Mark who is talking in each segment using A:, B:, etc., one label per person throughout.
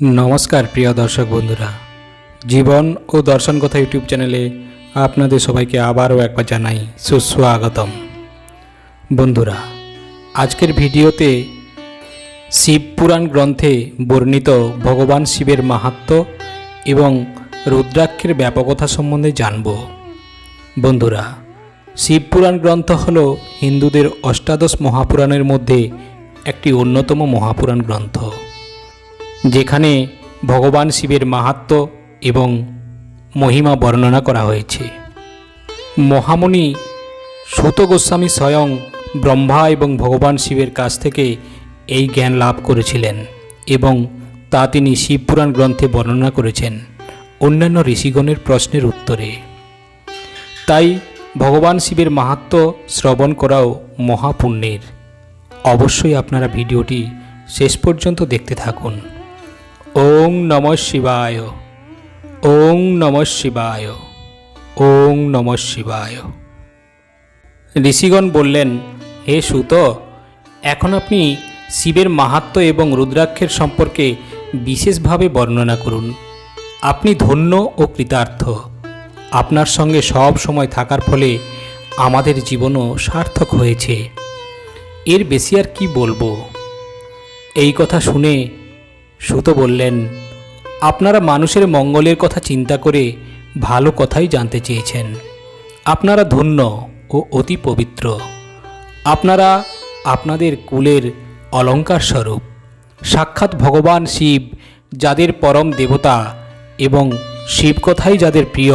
A: নমস্কার, প্রিয় দর্শক বন্ধুরা। জীবন ও দর্শন কথা ইউটিউব চ্যানেলে আপনাদের সবাইকে আবারও একবার জানাই সুস্বাগতম। বন্ধুরা, আজকের ভিডিওতে শিব পুরাণ গ্রন্থে বর্ণিত ভগবান শিবের মাহাত্ম্য এবং রুদ্রাক্ষের ব্যাপকতা সম্বন্ধে জানব। বন্ধুরা, শিব পুরাণ গ্রন্থ হল হিন্দুদের অষ্টাদশ মহাপুরাণের মধ্যে একটি অন্যতম মহাপুরাণ গ্রন্থ। যেখানে ভগবান শিবের মাহাত্ম্য এবং মহিমা বর্ণনা করা হয়েছে। মহামণি সুত গোস্বামী স্বয়ং ব্রহ্মা এবং ভগবান শিবের কাছ থেকে এই জ্ঞান লাভ করেছিলেন এবং তা তিনি শিবপুরাণ গ্রন্থে বর্ণনা করেছেন অন্যান্য ঋষিগণের প্রশ্নের উত্তরে। তাই ভগবান শিবের মাহাত্ম্য শ্রবণ করাও মহাপুণ্যের। অবশ্যই আপনারা ভিডিওটি শেষ পর্যন্ত দেখতে থাকুন। ওং নম শিবায়। ওং নম শিবায়। ওং নম শিবায়। ঋষিগণ বললেন, হে সুত, এখন আপনি শিবের মাহাত্ম্য এবং রুদ্রাক্ষের সম্পর্কে বিশেষভাবে বর্ণনা করুন। আপনি ধন্য ও কৃতার্থ। আপনার সঙ্গে সব সময় থাকার ফলে আমাদের জীবনও সার্থক হয়েছে। এর বেশি আর কি বলব? এই কথা শুনে সুত বললেন, আপনারা মানুষের মঙ্গলের কথা চিন্তা করে ভালো কথাই জানতে চেয়েছেন। আপনারা ধন্য ও অতি পবিত্র। আপনারা আপনাদের কুলের অলঙ্কার স্বরূপ। সাক্ষাৎ ভগবান শিব যাদের পরম দেবতা এবং শিব কথাই যাদের প্রিয়,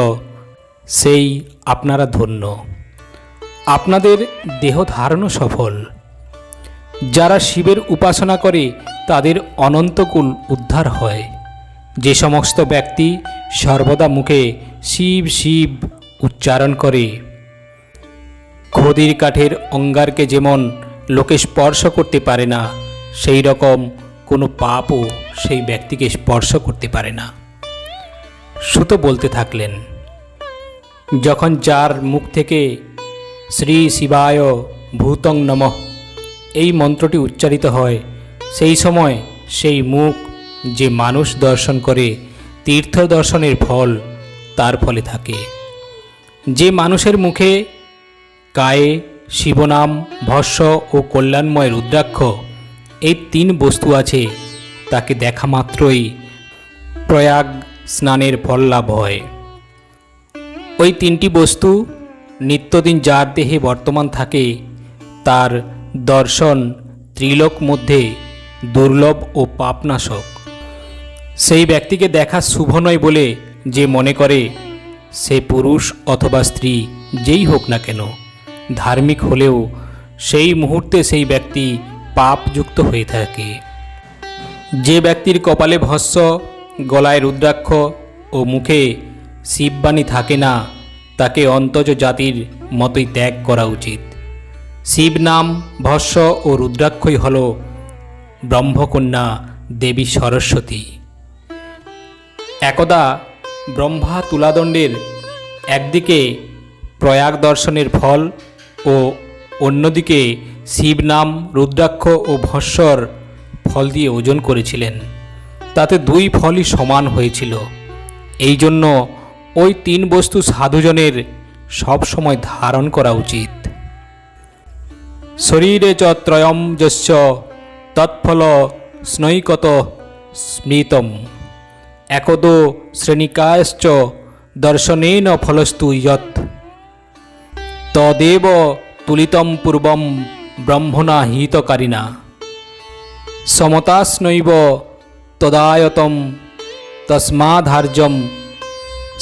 A: সেই আপনারা ধন্য। আপনাদের দেহ ধারণও সফল। যারা শিবের উপাসনা করে, তাদের অনন্তকুল উদ্ধার হয়। যে সমস্ত ব্যক্তি সর্বদা মুখে শিব শিব উচ্চারণ করে। খদির কাঠের অঙ্গারকে যেমন লোকে স্পর্শ করতে পারে না, সেই রকম কোনো পাপও সেই ব্যক্তিকে স্পর্শ করতে পারে না। সুতো বলতে থাকলেন, যখন যার মুখ থেকে শ্রী শিবায় ভূতং নমঃ এই মন্ত্রটি উচ্চারিত হয়। সেই সময় সেই মুখ যে মানুষ দর্শন করে, তীর্থ দর্শনের ফল তার ফলে থাকে। যে মানুষের মুখে গায়ে শিবনাম, ভস্য ও কল্যাণময় রুদ্রাক্ষ এই তিন বস্তু আছে, তাকে দেখা মাত্রই প্রয়াগ স্নানের ফল লাভ হয়। ওই তিনটি বস্তু নিত্যদিন যার দেহে বর্তমান থাকে, তার দর্শন, ত্রিলোক মধ্যে দুর্লভ ও পাপনাশক। সেই ব্যক্তিকে দেখা শুভ নয় বলে যে মনে করে, সে পুরুষ অথবা স্ত্রী, যেই হোক না কেন। ধার্মিক হলেও সেই মুহূর্তে সেই ব্যক্তি পাপযুক্ত হয়ে থাকে। যে ব্যক্তির কপালে ভস্য গলায় রুদ্রাক্ষ ও মুখে শিববাণী থাকে না, তাকে অন্তজ জাতির মতোই ত্যাগ করা উচিত। শিব নাম ভস্য ও রুদ্রাক্ষই হল ব্রহ্মকন্যা দেবী সরস্বতী। একদা ব্রহ্মা তুলাদণ্ডের একদিকে প্রয়াগ দর্শনের ফল ও অন্যদিকে শিব নাম রুদ্রাক্ষ ও ভস্বর ফল দিয়ে ওজন করেছিলেন। তাতে দুই ফলই সমান হয়েছিল। এই জন্য ওই তিন বস্তু সাধুজনের সব সময় ধারণ করা উচিত। শরীরে চ ত্রয়ম যস্য তৎফল স্নৈকত স্মৃতম। একদ শ্রেণিকায়শ্চ দর্শনেন ফলস্তু যৎ তদেব তুলিতম পূর্বম ব্রহ্মণা হিতকারিণা। সমতাস্নৈব তদায়তম তস্মাধার্যম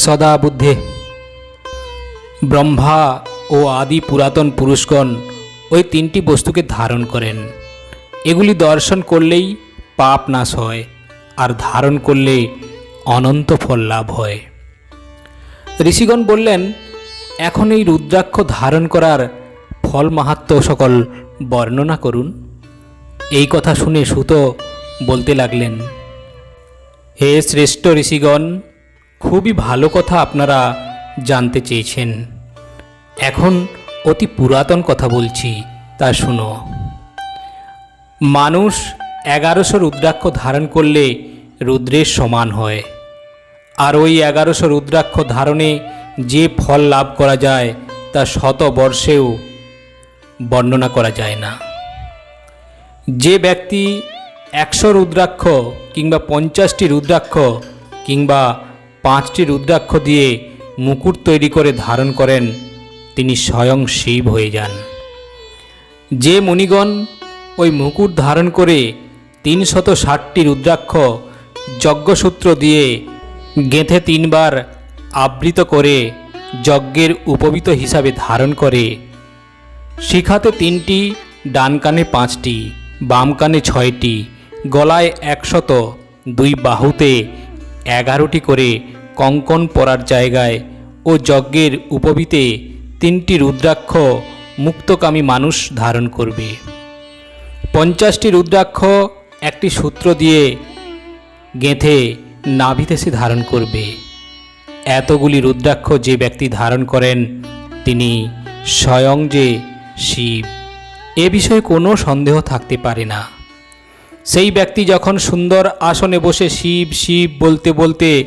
A: সদা বুদ্ধে ব্রহ্মা ও আদি পুরাতন পুরুষগণ ওই তিনটি বস্তুকে ধারণ করেন। এগুলি দর্শন করলেই পাপ নাশ হয়, আর ধারণ করলে অনন্ত ফল লাভ হয়। ঋষিগণ বললেন, এখন এই রুদ্রাক্ষ ধারণ করার ফল মাহাত্ম সকল বর্ণনা করুন। এই কথা শুনে সুত বলতে লাগলেন, হে শ্রেষ্ঠ ঋষিগণ, খুবই ভালো কথা আপনারা জানতে চেয়েছেন। এখন অতি পুরাতন কথা বলছি, তা শুনো। মানুষ এগারোশো রুদ্রাক্ষ ধারণ করলে রুদ্রের সমান হয়। আর ওই এগারোশো রুদ্রাক্ষ ধারণে যে ফল লাভ করা যায়, তা শত বর্ষেও বর্ণনা করা যায় না। যে ব্যক্তি একশো রুদ্রাক্ষ কিংবা পঞ্চাশটি রুদ্রাক্ষ কিংবা পাঁচটি রুদ্রাক্ষ দিয়ে মুকুট তৈরি করে ধারণ করেন তিনি স্বয়ং শিব হয়ে যান। যে মুনিগণ ওই মুকুট ধারণ করে তিনশত ষাটটি রুদ্রাক্ষ যজ্ঞসূত্র দিয়ে গেঁথে তিনবার আবৃত করে যজ্ঞের উপবিত হিসাবে ধারণ করে, শিখাতে তিনটি ডান কানে পাঁচটি বাম কানে ছয়টি, গলায় একশত, দুই বাহুতে এগারোটি করে কঙ্কন পরার জায়গায় ও যজ্ঞের উপবিতে তিনটি রুদ্রাক্ষ মুক্তকামী মানুষ ধারণ করবে। পঞ্চাশটি রুদ্রাক্ষ একটি সূত্র দিয়ে গেঁথে নাভিতে সে ধারণ করবে। এতগুলি রুদ্রাক্ষ যে ব্যক্তি ধারণ করেন, তিনি স্বয়ং যে শিব, এ বিষয়ে কোনো সন্দেহ থাকতে পারে না। সেই ব্যক্তি যখন সুন্দর আসনে বসে শিব শিব বলতে বলতে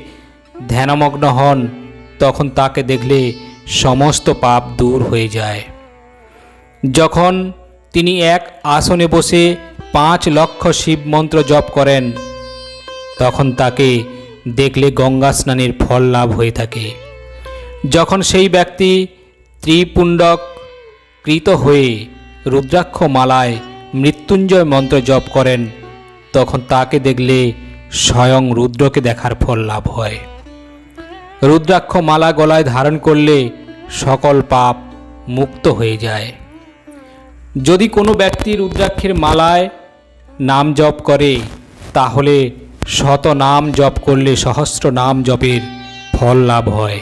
A: ধ্যানমগ্ন হন, তখন তাকে দেখলে সমস্ত পাপ দূর হয়ে যায়। যখন তিনি এক আসনে বসে পাঁচ লক্ষ শিব মন্ত্র জপ করেন, তখন তাকে দেখলে গঙ্গা স্নানের ফল লাভ হয়ে থাকে। যখন সেই ব্যক্তি ত্রিপুণ্ডক কৃত হয়ে রুদ্রাক্ষ মালায় মৃত্যুঞ্জয় মন্ত্র জপ করেন, তখন তাকে দেখলে স্বয়ং রুদ্রকে দেখার ফল লাভ হয়। রুদ্রাক্ষ মালা গলায় ধারণ করলে সকল পাপ মুক্ত হয়ে যায়। যদি কোনো ব্যক্তি রুদ্রাক্ষের মালায় নাম জপ করে, তাহলে শত নাম জপ করলে সহস্র নাম জপের ফল লাভ হয়।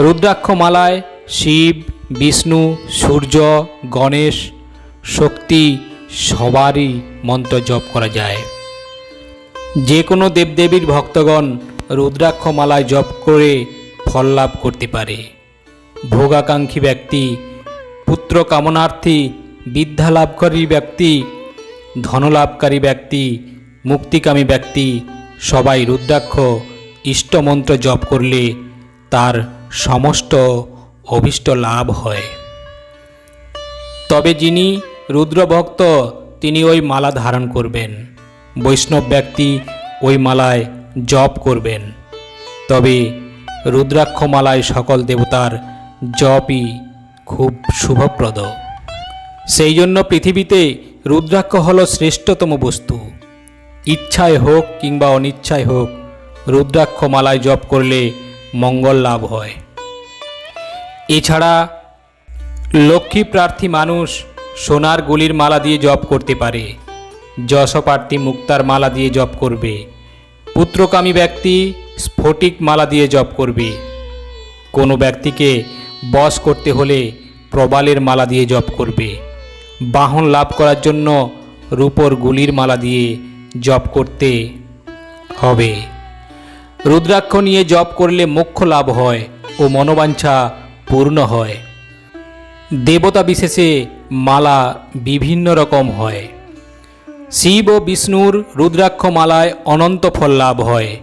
A: রুদ্রাক্ষ মালায় শিব, বিষ্ণু, সূর্য, গণেশ, শক্তি সবারই মন্ত্র জপ করা যায়। যে কোনো দেবদেবীর ভক্তগণ রুদ্রাক্ষ মালায় জপ করে ফল লাভ করতে পারে। ভোগাকাঙ্ক্ষী ব্যক্তি, পুত্র কামনার্থী, বিদ্যা লাভকারী ব্যক্তি ধনলাভকারী ব্যক্তি, মুক্তিকামী ব্যক্তি, সবাই রুদ্রাক্ষ ইষ্টমন্ত্র জপ করলে তার সমস্ত অভিষ্ট লাভ হয়। তবে যিনি রুদ্রভক্ত, তিনি ওই মালা ধারণ করবেন। বৈষ্ণব ব্যক্তি ওই মালায় জপ করবেন। তবে রুদ্রাক্ষ মালায় সকল দেবতার জপই খুব শুভপ্রদ। সেই জন্য পৃথিবীতে রুদ্রাক্ষ হল শ্রেষ্ঠতম বস্তু। ইচ্ছায় হোক কিংবা অনিচ্ছায় হোক রুদ্রাক্ষ মালায় জপ করলে মঙ্গল লাভ হয়। এছাড়া লক্ষ্মী প্রার্থী মানুষ সোনার গুলির মালা দিয়ে জপ করতে পারে যশপ্রার্থী মুক্তার মালা দিয়ে জপ করবে, পুত্রকামী ব্যক্তি স্ফটিক মালা দিয়ে জপ করবে। কোনো ব্যক্তিকে বশ করতে হলে প্রবালের মালা দিয়ে জপ করবে। বাহন লাভ করার জন্য রূপর গুলির মালা দিয়ে জপ করতে হবে। রুদ্রাক্ষ নিয়ে জপ করলে মোক্ষ লাভ হয় ও মনোবাঞ্ছা পূর্ণ হয়। দেবতা বিশেষে মালা বিভিন্ন রকম হয়। শিব ও বিষ্ণুর রুদ্রাক্ষ মালায় অনন্ত ফল লাভ হয়।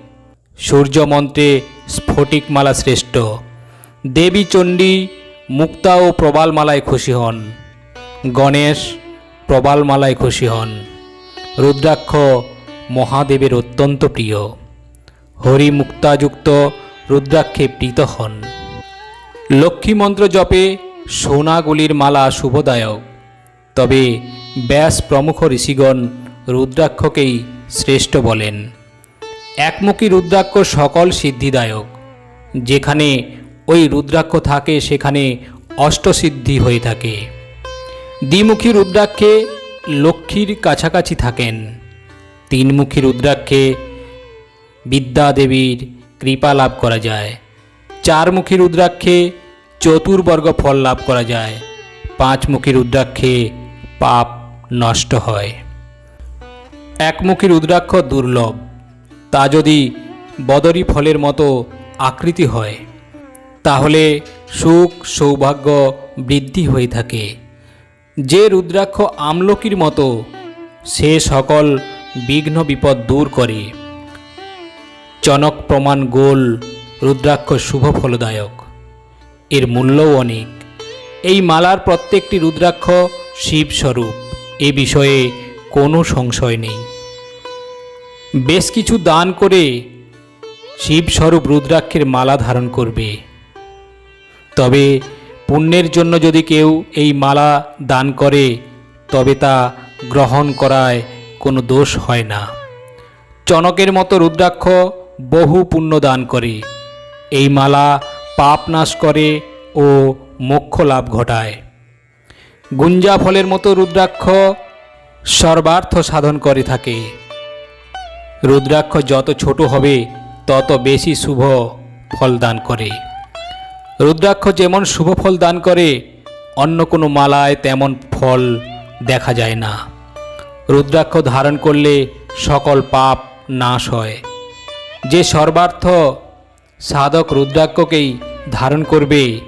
A: সূর্য মন্ত্রে স্ফটিক মালা শ্রেষ্ঠ। দেবী চণ্ডী মুক্তা ও প্রবাল মালায় খুশি হন। গণেশ প্রবাল মালায় খুশি হন। রুদ্রাক্ষ মহাদেবের অত্যন্ত প্রিয়। হরি মুক্তাযুক্ত রুদ্রাক্ষে প্রীত হন। লক্ষ্মী মন্ত্র জপে সোনাগুলির মালা শুভদায়ক। তবে ব্যাস প্রমুখ ঋষিগণ রুদ্রাক্ষকেই শ্রেষ্ঠ বলেন। একমুখী রুদ্রাক্ষ সকল সিদ্ধিদায়ক। যেখানে ওই রুদ্রাক্ষ থাকে সেখানে অষ্টসিদ্ধি হয়ে থাকে। দ্বিমুখী রুদ্রাক্ষে লক্ষ্মীর কাছাকাছি থাকেন। তিনমুখী রুদ্রাক্ষে বিদ্যা দেবীর কৃপা লাভ করা যায়। চারমুখী রুদ্রাক্ষে চতুর্বর্গ ফল লাভ করা যায়। পাঁচমুখী রুদ্রাক্ষে পাপ নষ্ট হয়। একমুখী রুদ্রাক্ষ দুর্লভ। তা যদি বদরি ফলের মতো আকৃতি হয় তাহলে সুখ, সৌভাগ্য বৃদ্ধি হয়ে থাকে। যে রুদ্রাক্ষ আমলকির মতো, সে সকল বিঘ্ন বিপদ দূর করে। চনক প্রমাণ গোল, রুদ্রাক্ষ শুভ ফলদায়ক। এর মূল্যও অনেক। এই মালার প্রত্যেকটি রুদ্রাক্ষ শিবস্বরূপ। এ বিষয়ে কোনো সংশয় নেই। বেশ কিছু দান করে শিবস্বরূপ রুদ্রাক্ষের মালা ধারণ করবে। তবে পুণ্যের জন্য যদি কেউ এই মালা দান করে, তবে তা গ্রহণ করায় কোনো দোষ হয় না। চনকের মতো রুদ্রাক্ষ বহু পুণ্য দান করে। এই মালা পাপ নাশ করে ও মোক্ষ লাভ ঘটায়। গুঞ্জা ফলের মতো রুদ্রাক্ষ সর্বার্থ সাধন করে থাকে। রুদ্রাক্ষ যত ছোট হবে, তত বেশি শুভ ফল দান করে। রুদ্রাক্ষ যেমন শুভ ফল দান করে, অন্য কোনো মালায় তেমন ফল দেখা যায় না। রুদ্রাক্ষ ধারণ করলে সকল পাপ নাশ হয়। যে সর্বার্থ সাধক রুদ্রাক্ষকেই ধারণ করবে,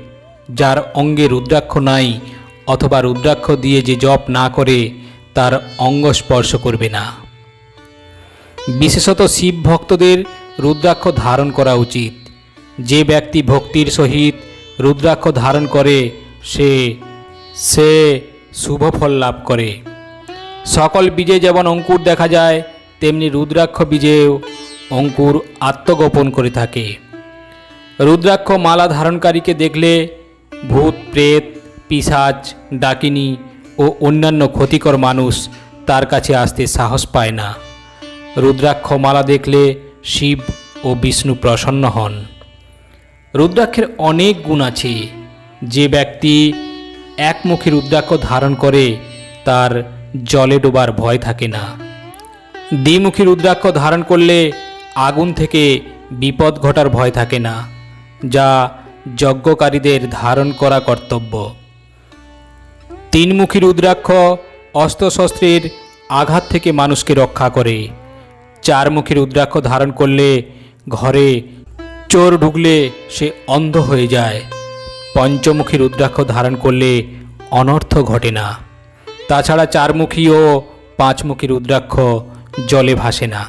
A: যার অঙ্গে রুদ্রাক্ষ নাই অথবা রুদ্রাক্ষ দিয়ে যে জপ না করে, তার অঙ্গ স্পর্শ করবে না। বিশেষত শিব ভক্তদের রুদ্রাক্ষ ধারণ করা উচিত। যে ব্যক্তি ভক্তির সহিত রুদ্রাক্ষ ধারণ করে, সে সে শুভ ফল লাভ করে। সকল বীজে যেমন অঙ্কুর দেখা যায়, তেমনি রুদ্রাক্ষ বীজেও অঙ্কুর আত্মগোপন করে থাকে। রুদ্রাক্ষ মালা ধারণকারীকে দেখলে ভূত, প্রেত পিসাজ ডাকিনি ও অন্যান্য ক্ষতিকর মানুষ তার কাছে আসতে সাহস পায় না। রুদ্রাক্ষ মালা দেখলে শিব ও বিষ্ণু প্রসন্ন হন। রুদ্রাক্ষের অনেক গুণ আছে। যে ব্যক্তি একমুখী রুদ্রাক্ষ ধারণ করে, তার জলে ডোবার ভয় থাকে না। দ্বিমুখী রুদ্রাক্ষ ধারণ করলে আগুন থেকে বিপদ ঘটার ভয় থাকে না, যা যজ্ঞকারীদের ধারণ করা কর্তব্য। তিনমুখী রুদ্রাক্ষ অস্ত্রশস্ত্রের আঘাত থেকে মানুষকে রক্ষা করে। চারমুখী রুদ্রাক্ষ ধারণ করলে ঘরে চোর ঢুকলে সে অন্ধ হয়ে যায়। পঞ্চমুখী রুদ্রাক্ষ ধারণ করলে অনর্থ ঘটে না। তাছাড়া চারমুখী ও পাঁচমুখী রুদ্রাক্ষ জলে ভাসে না।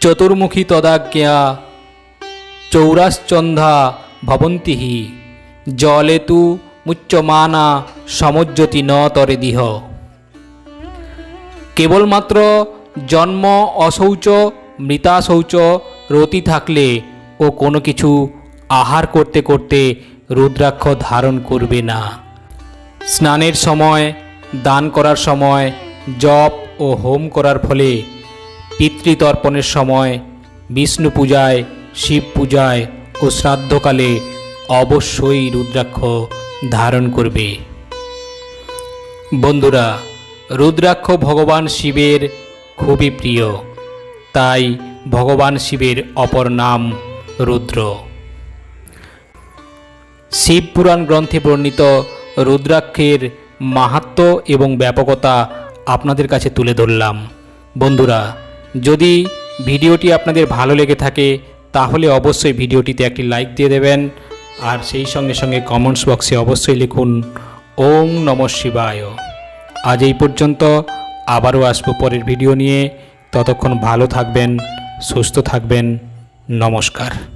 A: চতুর্মুখী তদাজ্ঞা চৌরাশ্চন্ধা ভবন্তিহি, জলে তু মুচ্যমানা সমজ্যোতি ন তরে দিহ। কেবলমাত্র জন্ম অশৌচ, মৃতাশৌচ রতি থাকলে ও কোনো কিছু আহার করতে করতে রুদ্রাক্ষ ধারণ করবে না। স্নানের সময়, দান করার সময়, জপ ও হোম করার ফলে পিতৃতর্পণের সময়, বিষ্ণু পূজায়, শিব পূজায় ও শ্রাদ্ধকালে অবশ্যই রুদ্রাক্ষ ধারণ করবে। বন্ধুরা, রুদ্রাক্ষ ভগবান শিবের খুবই প্রিয়। তাই ভগবান শিবের অপর নাম রুদ্র। শিব পুরাণ গ্রন্থে বর্ণিত রুদ্রাক্ষের মাহাত্ম এবং ব্যাপকতা আপনাদের কাছে তুলে ধরলাম। বন্ধুরা, যদি ভিডিওটি আপনাদের ভালো লেগে থাকে, তাহলে অবশ্যই ভিডিওটিতে একটি লাইক দিয়ে দেবেন, আর সেই সঙ্গে সঙ্গে কমেন্টস বক্সে অবশ্যই লিখুন, ওম নম শিবায়। আজ এই পর্যন্ত, আবারও আসব পরের ভিডিও নিয়ে। ততক্ষণ ভালো থাকবেন, সুস্থ থাকবেন। নমস্কার।